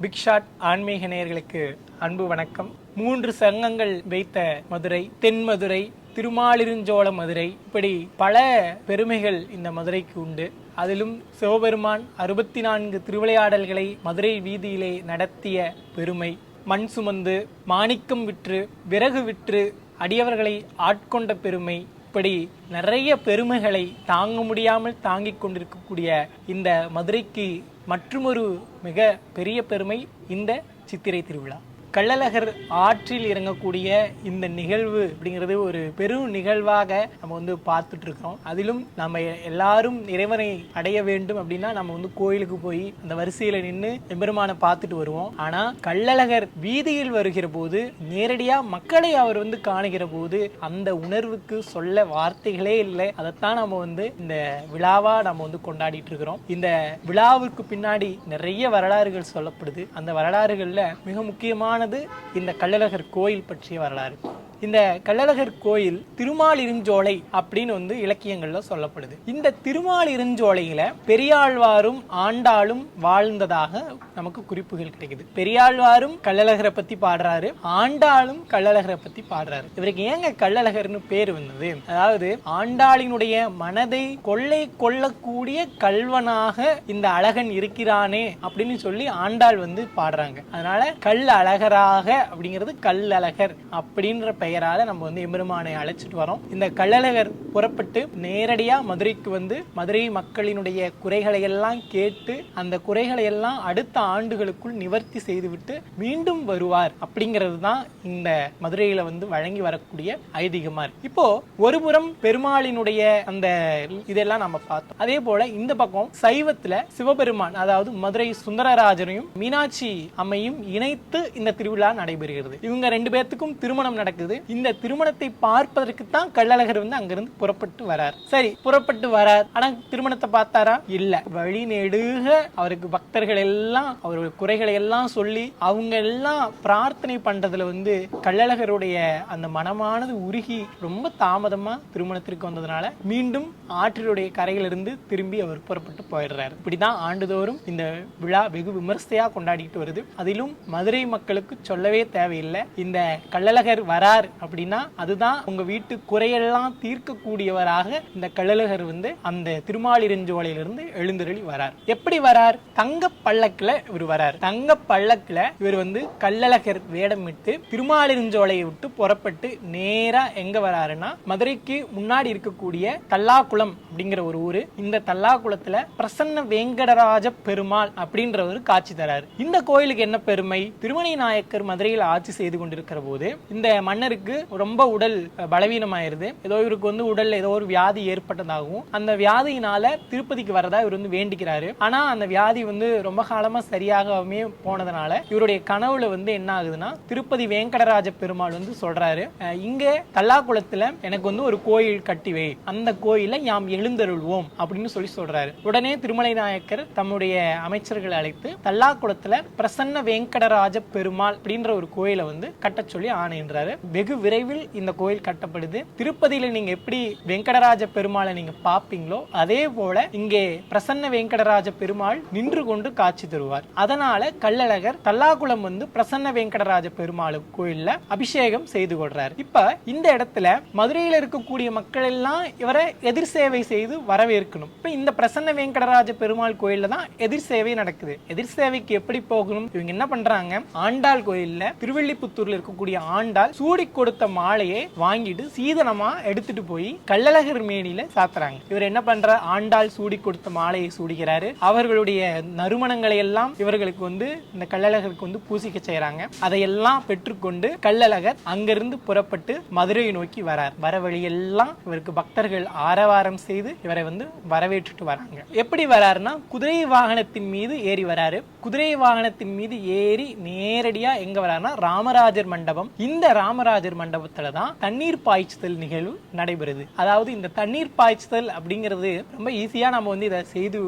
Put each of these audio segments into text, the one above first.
Big shot ஆன்மீக நேயர்களுக்கு அன்பு வணக்கம். மூன்று சங்கங்கள் வைத்த மதுரை தென் மதுரை திருமாலிருஞ்சோள மதுரை இப்படி பல பெருமைகள் இந்த மதுரைக்கு உண்டு. அதிலும் சிவபெருமான் அறுபத்தி நான்கு திருவிளையாடல்களை மதுரை வீதியிலே நடத்திய பெருமை. மண் சுமந்து மாணிக்கம் விற்று விறகு விற்று அடியவர்களை ஆட்கொண்ட பெருமை. இப்படி நிறைய பெருமைகளை தாங்க முடியாமல் தாங்கிக் கொண்டிருக்கக்கூடிய இந்த மதுரைக்கு மற்றுமொரு மிக பெரிய பெருமை இந்த சித்திரை திருவிழா. கள்ளழகர் ஆற்றில் இறங்கக்கூடிய இந்த நிகழ்வு அப்படிங்கிறது ஒரு பெரும் நிகழ்வாக நம்ம வந்து பார்த்துட்டு இருக்கோம் அதிலும் நம்ம எல்லாரும் இறைவனை அடைய வேண்டும் அப்படின்னா நம்ம வந்து கோயிலுக்கு போய் அந்த வரிசையில நின்று எம்பெருமானை பார்த்துட்டு வருவோம். ஆனா கள்ளழகர் வீதியில் வருகிற போது நேரடியா மக்களை அவர் வந்து காணுகிற போது அந்த உணர்வுக்கு சொல்ல வார்த்தைகளே இல்லை. அதைத்தான் நம்ம வந்து இந்த விழாவா நம்ம வந்து கொண்டாடிட்டு இருக்கிறோம் இந்த விழாவுக்கு பின்னாடி நிறைய வரலாறுகள் சொல்லப்படுது. அந்த வரலாறுகள்ல மிக முக்கியமான சொன்னது இந்த கள்ளழகர் கோயில் பற்றிய வரலாறு. இந்த கள்ளழகர் கோயில் திருமாலிருஞ்சோலை அப்படின்னு வந்து இலக்கியங்கள்ல சொல்லப்படுது. இந்த திருமாலிருஞ்சோலையில பெரியாழ்வாரும் ஆண்டாளும் வாழ்ந்ததாக நமக்கு குறிப்புகள் கிடைக்குது. பெரியாழ்வாரும் கள்ளழகரை பத்தி பாடுறாரு ஆண்டாளும் கள்ளழகரை பத்தி பாடுறாரு. இவருக்கு ஏங்க கள்ளழகர்னு பேர் வந்தது? அதாவது ஆண்டாளினுடைய மனதை கொள்ளை கொள்ளக்கூடிய கல்வனாக இந்த அழகன் இருக்கிறானே அப்படின்னு சொல்லி ஆண்டாள் வந்து பாடுறாங்க. அதனால கல் அழகராக அப்படிங்கிறது கல்லழகர் அப்படின்ற பெயரால நம்ம வந்து எம்பெருமானை அழைச்சிட்டு வரோம். இந்த கள்ளழகர் புறப்பட்டு நேரடியா மதுரைக்கு வந்து மதுரை மக்களினுடைய குறைகளை எல்லாம் கேட்டு அந்த குறைகளை எல்லாம் அடுத்த ஆண்டுகளுக்குள் நிவர்த்தி செய்துவிட்டு மீண்டும் வருவார் அப்படிங்கிறது தான் இந்த மதுரையில வந்து வழங்கி வரக்கூடிய ஐதீகமா இருக்கு. இப்போ ஒருபுறம் பெருமாளினுடைய அந்த இதெல்லாம் நம்ம பார்த்தோம். அதே போல இந்த பக்கம் சைவத்துல சிவபெருமான் அதாவது மதுரை சுந்தரராஜனையும் மீனாட்சி அம்மையும் இணைத்து இந்த திருவிழா நடைபெறுகிறது. இவங்க ரெண்டு பேர்த்துக்கும் திருமணம் நடக்குது. இந்த திருமணத்தை பார்ப்பதற்கு தான் கள்ளழகர் வந்து அங்கிருந்து புறப்பட்டு வரார். சரி புறப்பட்டு வரார். ஆனா திருமணத்தை பார்த்தாரா? இல்ல. வழி நெடுக அவருக்கு பக்தர்கள் எல்லாம் அவருடைய குறைகளை எல்லாம் சொல்லி அவங்க எல்லாம் பிரார்த்தனை பண்றதுல வந்து கள்ளழகருடைய அந்த மனமானது உருகி ரொம்ப தாமதமா திருமணத்திற்கு வந்ததுனால மீண்டும் ஆற்றினுடைய கரையிலிருந்து திரும்பி அவர் புறப்பட்டு போயிடுறாரு. இப்படிதான் ஆண்டுதோறும் இந்த விழா வெகு விமர்சையா கொண்டாடிட்டு வருது. அதிலும் மதுரை மக்களுக்கு சொல்லவே தேவையில்லை. இந்த கள்ளழகர் வரார் அப்படின்னா அதுதான் உங்க வீட்டு குறையெல்லாம் தீர்க்கக்கூடியவராக இந்த கள்ளழகர் வந்து அந்த திருமாலிருஞ்சோலையிலிருந்து எழுந்தருளி வரார். எப்படி வரார்? தங்க பல்லக்குல இவர் வரார். தங்க பல்லக்குல இவர் வந்து கள்ளழகர் வேடமிட்டு திருமாலிருஞ்சோலையை விட்டு புறப்பட்டு நேரா எங்க வராருன்னா மதுரைக்கு முன்னாடி இருக்கக்கூடிய தல்லாக்குளம் அப்படிங்கிற ஒரு ஊரு. இந்த தல்லாக்குளத்துல பிரசன்ன வேங்கடராஜ பெருமாள் அப்படின்ற ஒரு காட்சி தராரு. இந்த கோயிலுக்கு என்ன பெருமை? திருமணி நாயக்கர் மதுரையில் ஆட்சி செய்து கொண்டிருக்கிற போது இந்த மன்னருக்கு ரொம்ப உடல் பலவீனமாயிருது. ஏதோ இவருக்கு வந்து உடல்ல ஏதோ ஒரு வியாதி ஏற்பட்டதாகவும் அந்த வியாதியினால திருப்பதிக்கு வரதா இவர் வந்து வேண்டிக்கிறாரு. ஆனா அந்த வியாதி வந்து ரொம்ப காலமா சரியாகவே போனதுனால இவருடைய கனவுல வந்து என்ன ஆகுதுன்னா திருப்பதி வேங்கடராஜ பெருமாள் வந்து சொல்றாரு இங்க தல்லாக்குளத்துல எனக்கு வந்து ஒரு கோயில் கட்டி வை அந்த கோயில யாம் எழுந்தருள்வோம் அப்படின்னு சொல்லி சொல்றாரு. உடனே திருமலை நாயக்கர் தம்முடைய அமைச்சர்களை அழைத்து தல்லாக்குளத்துல பிரசன்ன வேங்கடராஜ பெருமாள் அப்படின்ற ஒரு கோயிலை வந்து கட்ட சொல்லி ஆணைன்றாரு வெகு விரைவில் இந்த கோயில் கட்டப்படுது. திருப்பதியில நீங்க எப்படி வெங்கடராஜ பெருமாளை நீங்க பாப்பீங்களோ அதே போல இங்கே பிரசன்ன வெங்கடராஜ பெருமாள் நின்று கொண்டு காட்சி தருவார். அதனால கள்ளழகர் தல்லாகுளம் வந்து பிரசன்ன வெங்கடராஜ பெருமாள் கோயில்ல அபிஷேகம் செய்து கொள்றாரு. இப்ப இந்த இடத்துல மதுரையில இருக்கக்கூடிய மக்கள் எல்லாம் இவரை எதிர் சேவை செய்து வரவேற்கணும். இப்ப இந்த பிரசன்ன வெங்கடராஜ பெருமாள் கோயில்ல தான் எதிர் சேவை நடக்குது. எதிர் சேவைக்கு எப்படி போகணும்? இவங்க என்ன பண்றாங்க? ஆண்டாள் கோயில்ல திருவள்ளிபுத்தூர்ல இருக்கக்கூடிய ஆண்டாள் சூடி கொடுத்த மாலையை வாங்கிட்டு சீதனமா எடுத்துட்டு போய் கள்ளழகர் மேனில சாத்துறாங்க. இவர் என்ன பண்ற? ஆண்டாள் சூடி கொடுத்த மாலையை சூடுகிறாரு. அவர்களுடைய நறுமணங்களை எல்லாம் இவர்களுக்கு வந்து இந்த கள்ளழகருக்கு வந்து பூசிக்க செய்யறாங்க அதையெல்லாம் பெற்றுக்கொண்டு கள்ளழகர் அங்கிருந்து புறப்பட்டு மதுரையை நோக்கி வரார். வர வழியெல்லாம் இவருக்கு பக்தர்கள் ஆரவாரம் செய்து இவரை வந்து வரவேற்றுட்டு வராங்க. எப்படி வராருன்னா குதிரை வாகனத்தின் மீது ஏறி வராரு. குதிரை வாகனத்தின் மீது ஏறி நேரடியா எங்க வராருன்னா ராமராஜர் மண்டபம். இந்த ராமராஜர் மண்டபத்துல தான் தண்ணீர் பாய்ச்சுதல் நிகழ்வு நடைபெறுது. அதாவது இந்த தண்ணீர் பாய்ச்சுதல் அப்படிங்கிறது ரொம்ப ஈஸியா நம்ம வந்து இதை செய்து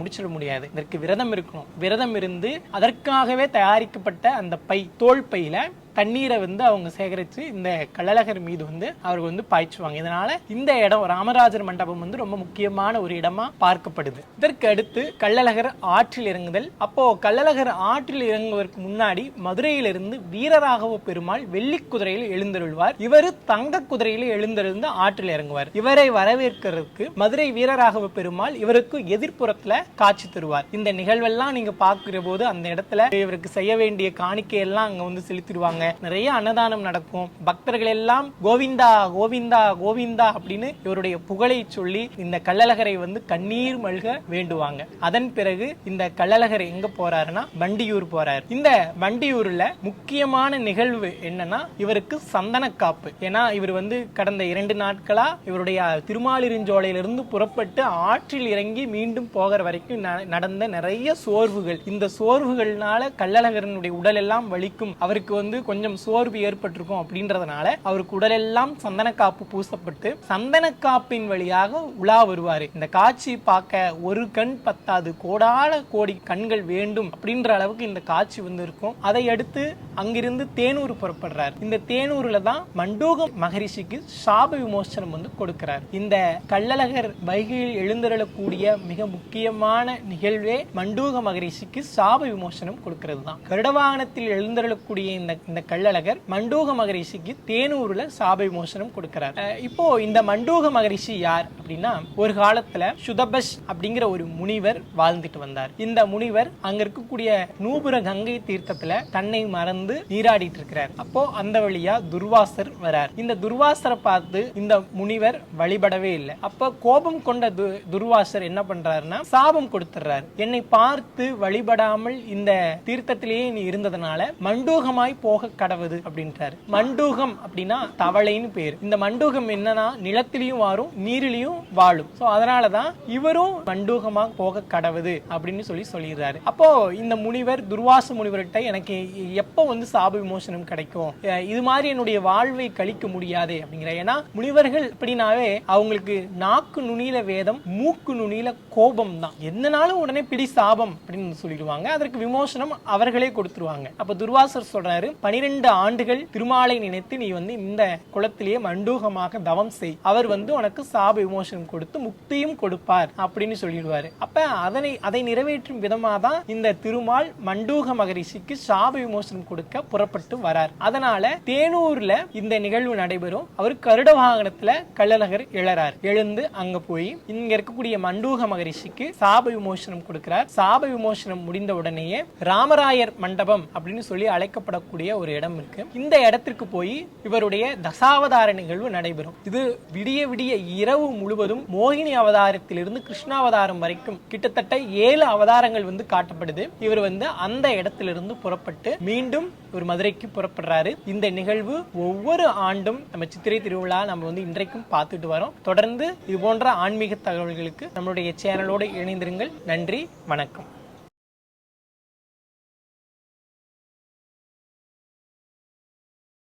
முடிச்சிட முடியாது. இதற்கு விரதம் இருக்கணும். விரதம் இருந்து அதற்காகவே தயாரிக்கப்பட்ட அந்த பை தோல் பையில தண்ணீரை வந்து அவங்க சேகரித்து இந்த கள்ளழகர் மீது வந்து அவர்கள் வந்து பாய்ச்சுவாங்க. இதனால இந்த இடம் ராமராஜர் மண்டபம் வந்து ரொம்ப முக்கியமான ஒரு இடமா பார்க்கப்படுது. இதற்கு அடுத்து கள்ளழகர் ஆற்றில் இறங்குதல். அப்போ கள்ளழகர் ஆற்றில் இறங்குவதற்கு முன்னாடி மதுரையிலிருந்து வீரராகவ பெருமாள் வெள்ளி குதிரையில் எழுந்தருள்வார். இவர் தங்க குதிரையில் எழுந்திருந்து ஆற்றில் இறங்குவார். இவரை வரவேற்கிறதுக்கு மதுரை வீரராகவ பெருமாள் இவருக்கு எதிர்ப்புறத்துல காட்சி தருவார். இந்த நிகழ்வெல்லாம் நீங்க பாக்குற போது அந்த இடத்துல இவருக்கு செய்ய வேண்டிய காணிக்கை எல்லாம் அங்க வந்து செலுத்திடுவாங்க. நிறைய அன்னதானம் நடக்கும். பக்தர்கள் எல்லாம் கோவிந்தா கோவிந்தா கோவிந்தா அப்படின்னு இவருடைய புகழை சொல்லி இந்த கள்ளழகரை வந்து கண்ணீர் மல்க வேண்டுவாங்க. அதன் பிறகு இந்த கள்ளழகர் எங்க போறாருன்னா வண்டியூர் போறாரு. இந்த வண்டியூர்ல முக்கியமான நிகழ்வு என்னன்னா இவருக்கு சந்தன காப்பு ஏன்னா இவர் வந்து கடந்த இரண்டு நாட்களா இவருடைய திருமாலிருஞ்சோலையிலிருந்து புறப்பட்டு ஆற்றில் இறங்கி மீண்டும் போகிற வரைக்கும் ந- நடந்த நிறைய சோர்வுகள். இந்த சோர்வுகள்னால கள்ளழகரனுடைய உடல் எல்லாம் வலிக்கும். அவருக்கு வந்து கொஞ்சம் சோர்வு ஏற்பட்டிருக்கும் அப்படின்றதுனால அவருக்கு உடலெல்லாம் சந்தன காப்பு பூசப்பட்டு சந்தன காப்பின் வழியாக உலா வருவாரு. இந்த காட்சி பார்க்க ஒரு கண் பத்தாது கோடான கோடி கண்கள் வேண்டும் அப்படின்ற அளவுக்கு இந்த காட்சி வந்து இருக்கும் அதை அடுத்து அங்கிருந்து தேனூர் புறப்படுறார். இந்த தேனூர்ல தான் மண்டூக மகரிஷிக்கு சாப விமோசனம் வந்து கொடுக்கிறார். இந்த கள்ளழகர் வைகையில் எழுந்தருளக்கூடிய மிக முக்கியமான நிகழ்வே மண்டூக மகரிஷிக்கு சாப விமோசனம் கொடுக்கிறது தான். கருடவாகனத்தில் எழுந்தருளக்கூடிய இந்த இந்த கள்ளழகர் மண்டூக மகரிஷிக்கு தேனூர்ல சாப விமோசனம் கொடுக்கிறார். இப்போ இந்த மண்டூக மகரிஷி யார் அப்படின்னா ஒரு காலத்துல சுதபஷ் அப்படிங்கிற ஒரு முனிவர் வாழ்ந்துட்டு வந்தார். இந்த முனிவர் அங்க இருக்கக்கூடிய நூபுர கங்கை தீர்த்தத்துல தன்னை மறந்து நீராடிட்டு இருக்கிறார் அப்போ அந்த வழியா துர்வாசர் வரார். இந்த துர்வாசரை பார்த்து இந்த முனிவர் வழிபடவே இல்லை. அப்ப கோபம் கொண்ட துர்வாசர் என்ன பண்றாருன்னா சாபம் கொடுத்துறாரு என்னை பார்த்து வழிபடாமல் இந்த தீர்த்தத்திலேயே நீ இருந்ததுனால மண்டூகமாய் போக கடவுது அப்படின்றாரு. மண்டூகம் அப்படின்னா தவளைன்னு பேர். இந்த மண்டூகம் என்னன்னா நிலத்திலையும் வாழும் நீரிலையும் வாழும். சோ அதனாலதான் இவரும் மண்டூகமா போக கடவுது அப்படின்னு சொல்லி சொல்லிடுறாரு. அப்போ இந்த முனிவர் துர்வாச முனிவர்கிட்ட எனக்கு எப்போ வந்து சாப விமோசனம் கிடைக்கும். இது மாதிரி என்னுடைய வாழ்வை கழிக்க முடியாது அப்படிங்கிற. ஏன்னா முனிவர்கள் அப்படின்னாவே அவங்களுக்கு நாக்கு நுனியில வேதம் மூக்கு நுனியில கோபம் தான். என்னனாலும் உடனே பிடி சாபம் அப்படின்னு சொல்லிடுவாங்க. அதற்கு விமோசனம் அவர்களே கொடுத்துருவாங்க. அப்ப துர்வாசர் சொல்றாரு பனிரெண்டு ஆண்டுகள் திருமாலை நினைத்து நீ வந்து இந்த குளத்திலேயே மண்டூகமாக தவம் செய். அவர் வந்து உனக்கு சாப விமோசனம் கொடுத்து முக்தியும் கொடுப்பார் அப்படின்னு சொல்லிடுவாரு. அப்ப அதனை அதை நிறைவேற்றும் விதமா தான் இந்த திருமால் மண்டூக மகரிஷிக்கு சாப விமோசனம் கொடுக்க புறப்பட்டு வரார். அதனால தேனூர்ல இந்த நிகழ்வு நடைபெறும். அவர் கருட வாகனத்துல கள்ளழகர் எழறார் எழுந்து அங்க போய் இங்க இருக்கக்கூடிய மண்டூக மகரிஷிக்கு சாப விமோசனம் கொடுக்கிறார். சாப விமோசனம் முடிந்த உடனேயே ராமராயர் மண்டபம் அப்படின்னு சொல்லி அழைக்கப்படக்கூடிய ஒரு இடம் இருக்கு. இந்த இடத்திற்கு போய் இவருடைய தசாவதார நிகழ்வு நடைபெறும். இது விடிய விடிய இரவு முழுவதும் மோகினி அவதாரத்திலிருந்து கிருஷ்ணாவதாரம் வரைக்கும் கிட்டத்தட்ட ஏழு அவதாரங்கள் வந்து காட்டப்படுது. இவர் வந்து அந்த இடத்திலிருந்து புறப்பட்டு மீண்டும் ஒரு மதுரைக்கு புறப்படுறாரு. இந்த நிகழ்வு ஒவ்வொரு ஆண்டும் நம்ம சித்திரை திருவிழா நம்ம வந்து இன்றைக்கும் பார்த்துட்டு வரோம். தொடர்ந்து இது போன்ற ஆன்மீக தகவல்களுக்கு நம்மளுடைய சேனலோடு இணைந்திருங்கள். நன்றி வணக்கம்.